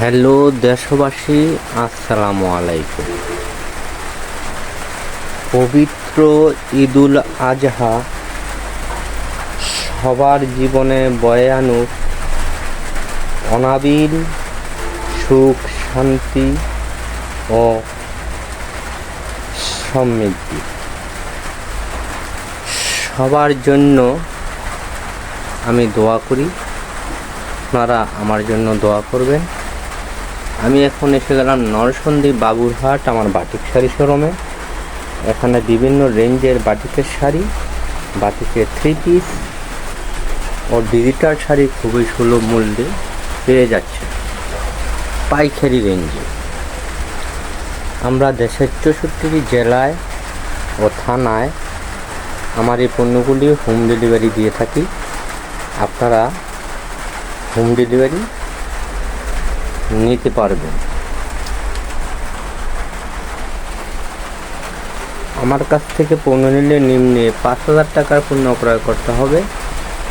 Hello দেশবাসী, আসসালামু আলাইকুম। পবিত্র ঈদুল আজহা সবার জীবনে বয়ে আনুক অনাবিল সুখ, শান্তি ও সমৃদ্ধি। সবার জন্য আমি দোয়া করি। আপনারা আমার জন্য দোয়া করবেন। আমি এখন এসে গেলাম নরসন্দী বাবুরহাট আমার বাটিক শাড়ি শোরুমে। এখানে বিভিন্ন রেঞ্জের বাটিকের শাড়ি, বাটিকের থ্রি পিস ও ডিজিটাল শাড়ি খুবই সুলভ মূল্যে পেয়ে যাচ্ছে। পাইকারি রেঞ্জে। আমরা দেশের চৌষট্টি জেলায় ও থানায় আমার এই পণ্যগুলি হোম ডেলিভারি দিয়ে থাকি। আপনারা হোম ডেলিভারি নিতে পারবেন আমার কাছ থেকে পণ্য নিলে নিম্নে পাঁচ হাজার টাকার পণ্য ক্রয় করতে হবে।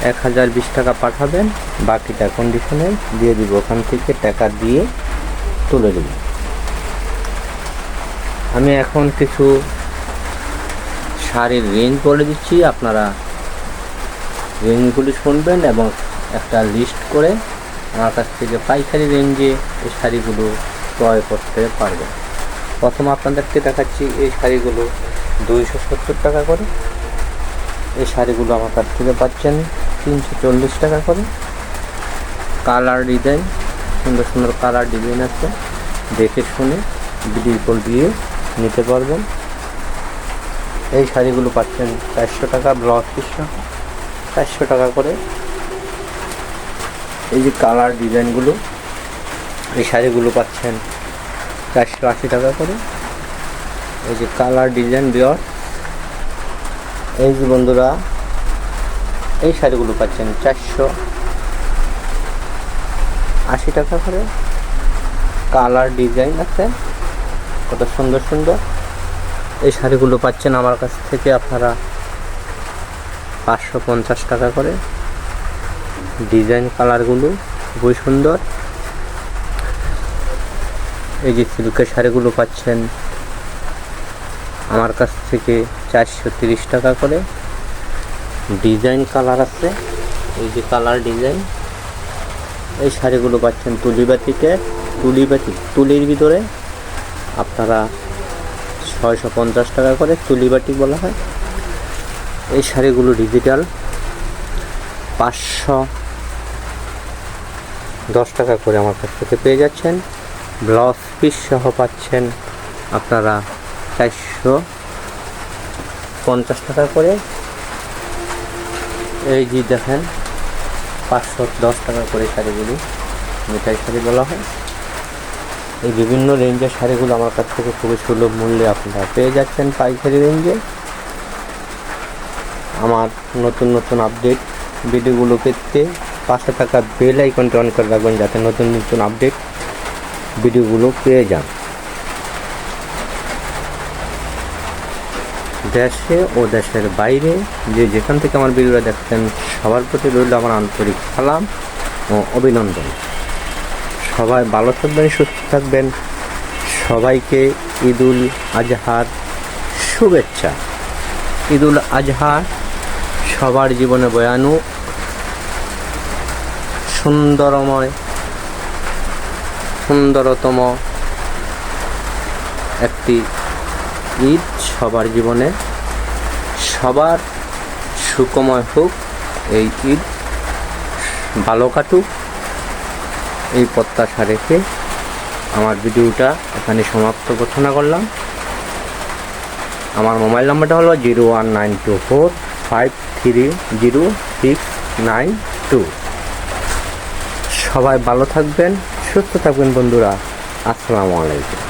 এক হাজার বিশ টাকা পাঠাবেন। বাকিটা কন্ডিশনে দিয়ে দিব। ওখান থেকে টাকা দিয়ে তুলে দেব। আমি এখন কিছু শাড়ির রেঞ্জ বলে দিচ্ছি। আপনারা রেঞ্জগুলি শুনবেন এবং একটা লিস্ট করে আমার কাছ থেকে পাইকারি রেঞ্জে এই শাড়িগুলো ক্রয় করতে পারবেন প্রথম আপনাদেরকে দেখাচ্ছি এই শাড়িগুলো দুইশো সত্তর টাকা করে। এই শাড়িগুলো আমার কাছ থেকে পাচ্ছেন তিনশো চল্লিশ টাকা করে। কালার ডিজাইন, সুন্দর সুন্দর কালার ডিজাইন আছে। দেখে শুনে ভিডিও কল দিয়ে নিতে পারবেন। এই শাড়িগুলো পাচ্ছেন চারশো টাকা, ব্লাউজ পিস চারশো টাকা করে। এই যে কালার ডিজাইনগুলো, এই শাড়িগুলো পাচ্ছেন চারশো আশি টাকা করে। এই যে কালার ডিজাইন বিয়র এই যে বন্ধুরা, এই শাড়িগুলো পাচ্ছেন চারশো আশি টাকা করে। কালার ডিজাইন আছে, কত সুন্দর সুন্দর। এই শাড়িগুলো পাচ্ছেন আমার কাছ থেকে আপনারা পাঁচশো পঞ্চাশ টাকা করে। ডিজাইন কালারগুলো খুবই সুন্দর। এই যে সিল্কের শাড়িগুলো পাচ্ছেন, আমার কাছ থেকে চারশো তিরিশ টাকা করে। ডিজাইন কালার আছে, এই যে কালার ডিজাইন। এই শাড়িগুলো পাচ্ছেন তুলিবাতিকে তুলিবাতি তুলির ভিতরে আপনারা ছয়শো পঞ্চাশ টাকা করে তুলিবাটি বলা হয়। এই শাড়িগুলো ডিজিটাল, পাঁচশো দশ টাকা করে আমার কাছ থেকে পেয়ে যাচ্ছেন। ব্লাউজ পিস সহ পাচ্ছেন আপনারা চারশো পঞ্চাশ টাকা করে। এই যে দেখেন, পাঁচশো দশ টাকা করে শাড়িগুলি, মিঠাই শাড়ি বলা হয়। এই বিভিন্ন রেঞ্জের শাড়িগুলো আমার কাছ থেকে খুবই সুলভ মূল্যে আপনারা পেয়ে যাচ্ছেন পাইকারি রেঞ্জে। আমার নতুন নতুন আপডেট ভিডিওগুলো পেতে পাশে থাকা বেল আইকনটি অন করে রাখবেন যাতে নতুন নতুন আপডেট ভিডিওগুলো পেয়ে যান। দেশে ও দেশের বাইরে যে যেখান থেকে আমার ভিডিওটা দেখছেন, সবার প্রতি রইল আমার আন্তরিক সালাম ও অভিনন্দন। সবাই ভালো থাকবেন, সুস্থ থাকবেন। সবাইকে ঈদুল আজহার শুভেচ্ছা। ঈদুল আজহা সবার জীবনে বয়ানু সুন্দরময়, সুন্দরতম একটি ঈদ সবার জীবনে। সবার সুখময় হোক, এই ঈদ ভালো কাটুক। এই প্রত্যাশা রেখে আমার ভিডিওটা এখানে সমাপ্ত ঘোষণা করলাম। আমার মোবাইল নাম্বারটা হলো zero one nine two four five three zero six nine two. সবাই ভালো থাকবেন সুস্থ থাকবেন বন্ধুরা। আসসালামু আলাইকুম।